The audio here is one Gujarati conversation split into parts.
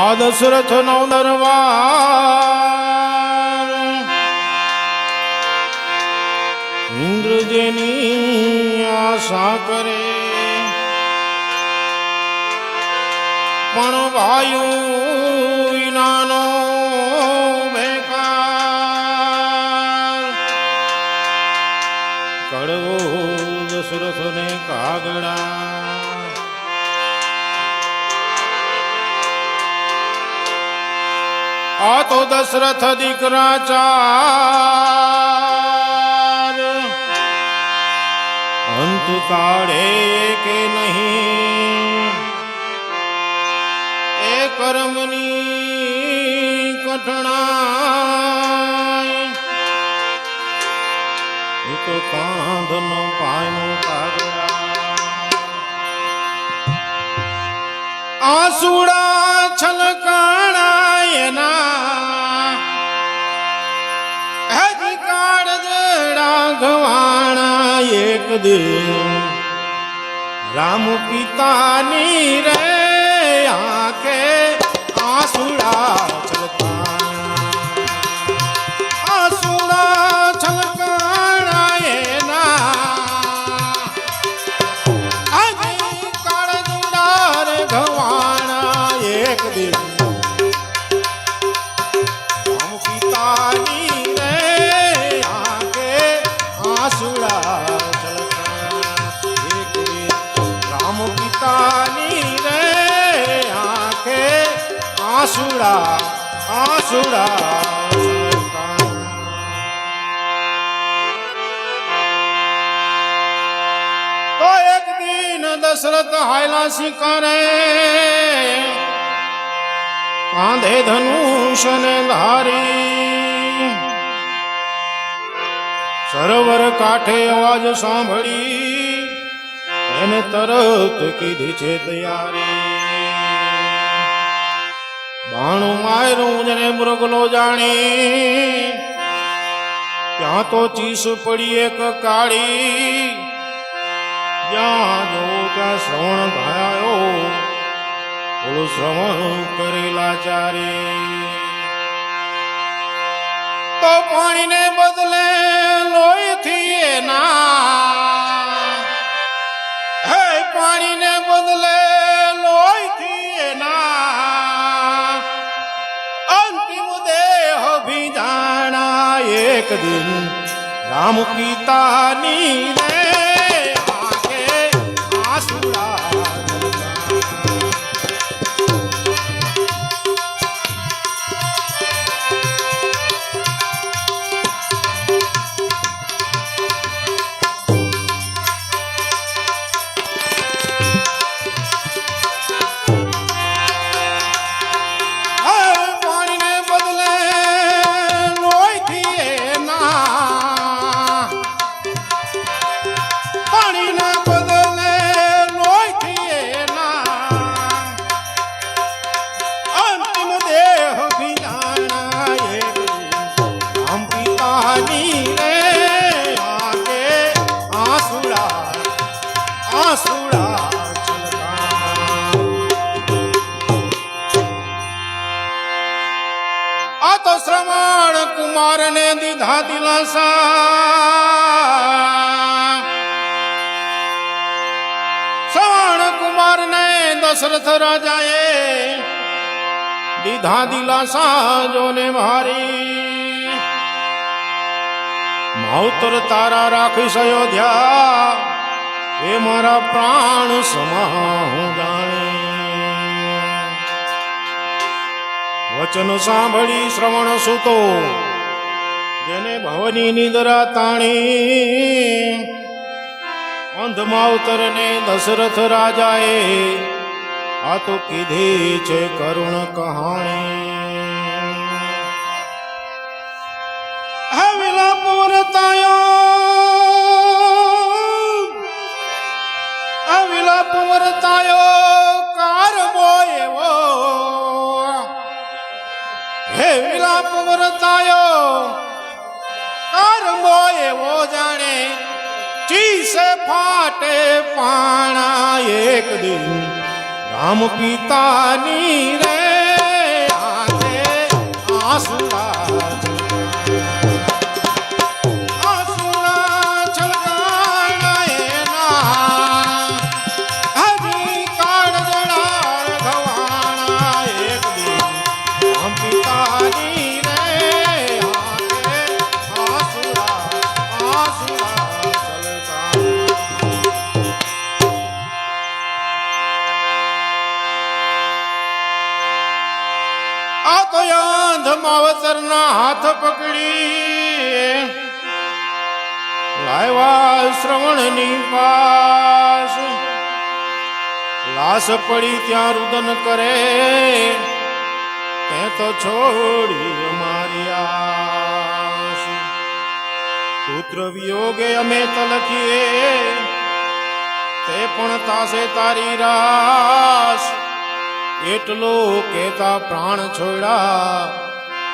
આ દશરથ નો દરબાર ઇન્દ્ર જેની આશા કરે. પણ વાયુ વિનાનો આ તો દશરથ દીકરા ચાર અંત કાઢે કે નહીં? એ કર્મની કઠણા તો કાંધનો પાયનો કાગડા આસુડા એક દિન રામ પિતાની રે આસુરા દિન દશરથ હાયલા શિકારે કાંધે ધનુષ ને ધારી સરોવર કાંઠે અવાજ સાંભળી એને તરત કીધી છે તૈયારી. બાણું માયરું જને મૃગલો જાણી. ત્યાં તો ચીસ પડી એક કાળી. જ્યાં જો ત્યાં શ્રવણ ગાયો થોડું શ્રવણ કરેલા ચારે. તો પાણીને બદલે લોહીથી એના એક દિન રામ પિતાની આ તો શ્રવણ કુમાર ને દીધા દિલાસા. શ્રવણ કુમાર ને દશરથ રાજાએ દીધા દિલાસા જોને મારી. માવતર તારા રાખીશ અયોધ્યા, એ મારા પ્રાણ સમા હું જાણે. વચન સાંભળી શ્રવણ સુતો. જેને ભવની નિદ્રા તાણી અંધ માવતર ને દશરથ રાજાએ આ તો કીધી છે કરુણ કહાણી. હે વિલાપ વર્તાયો આ વિલાપ વર્તાયો કર્મો એવો જાણે ચીસે ફાટે પાણા એક દિન. રામ પિતાની રે હાથ પકડી લાવ્યા શ્રવણની પાસ. લાશ પડી ત્યાં રુદન કરે, તે તો છોડી અમારી પુત્ર વિયોગે અમે તલખીએ તે પણ તાસે તારી રાસ એટલો કેતા પ્રાણ છોડ્યા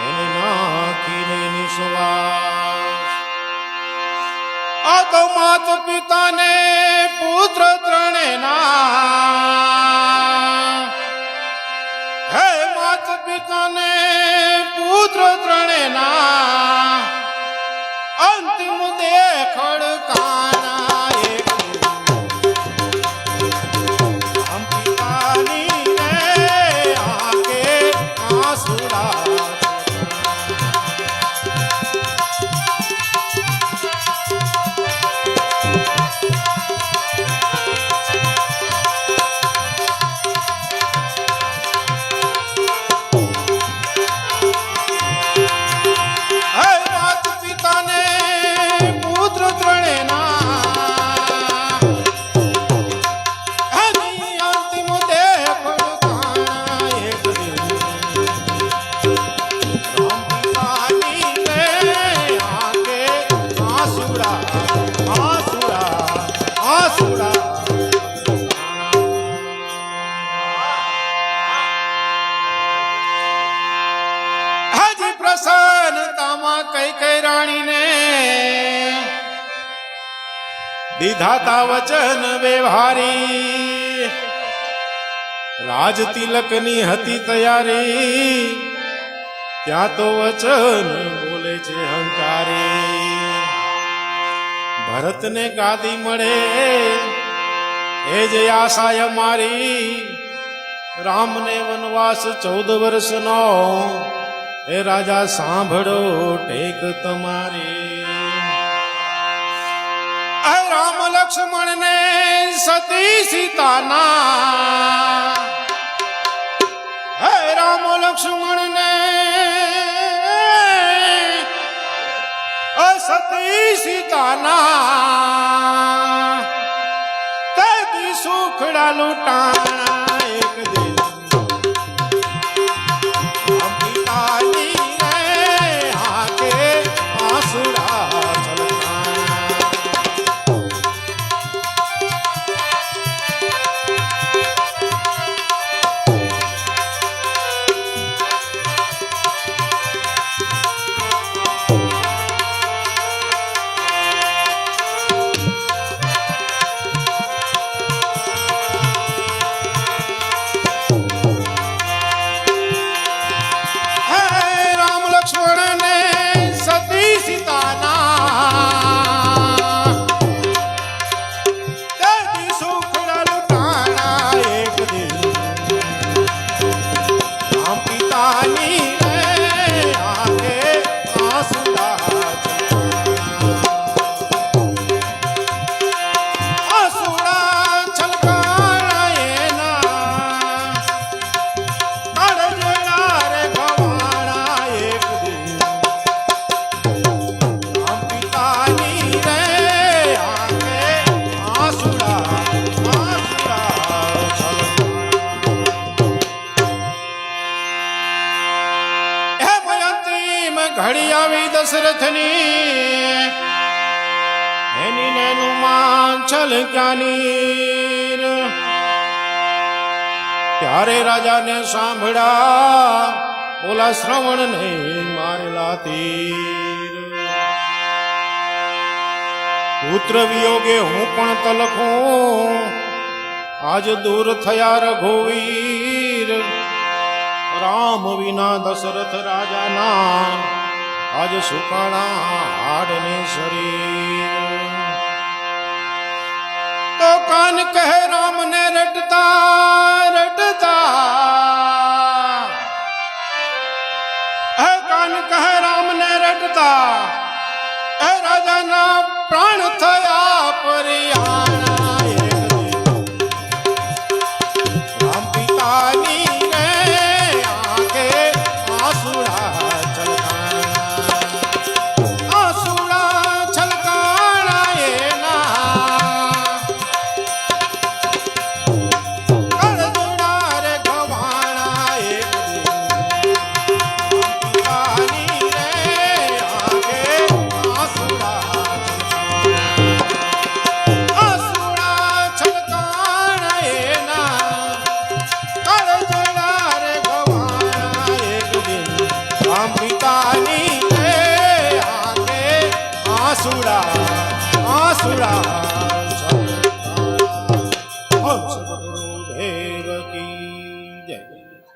એને નાખીને નિશ્વાસ પુત્ર ત્રણે ના હે માત પિતાને પુત્ર ત્રણે દીધાતા વચન વ્યવહારી રાજ તિલકની હતી તૈયારી ત્યાં તો વચન બોલે છે હંકારી ભરતને ગાદી મળે એ જ આશાય મારી રામને વનવાસ ચૌદ વર્ષનો એ રાજા સાંભળો ટેક તમારી રામ લક્ષ્મણ ને સતી સીતાના. હે રામ લક્ષ્મણ ને સતી સીતાના. તે સુખડા લૂંટાણા. ઘડી આવી દશરથની. એની નેનું માં છલક્યાની ત્યારે રાજાને સાંભળ્યા, બોલા, શ્રવણ ને મારેલા તીર. પુત્ર વિયોગે હું પણ તલખું આજ દૂર થયા રઘુવીર. રામ વિના દશરથ રાજાના આજ સુકાણા હાડને શરીર. તો કાન કહે રામને રટતા રટતા. હે કાન કહે રામને રટતા. હે રાજાના પ્રાણ થયા પરિયાણા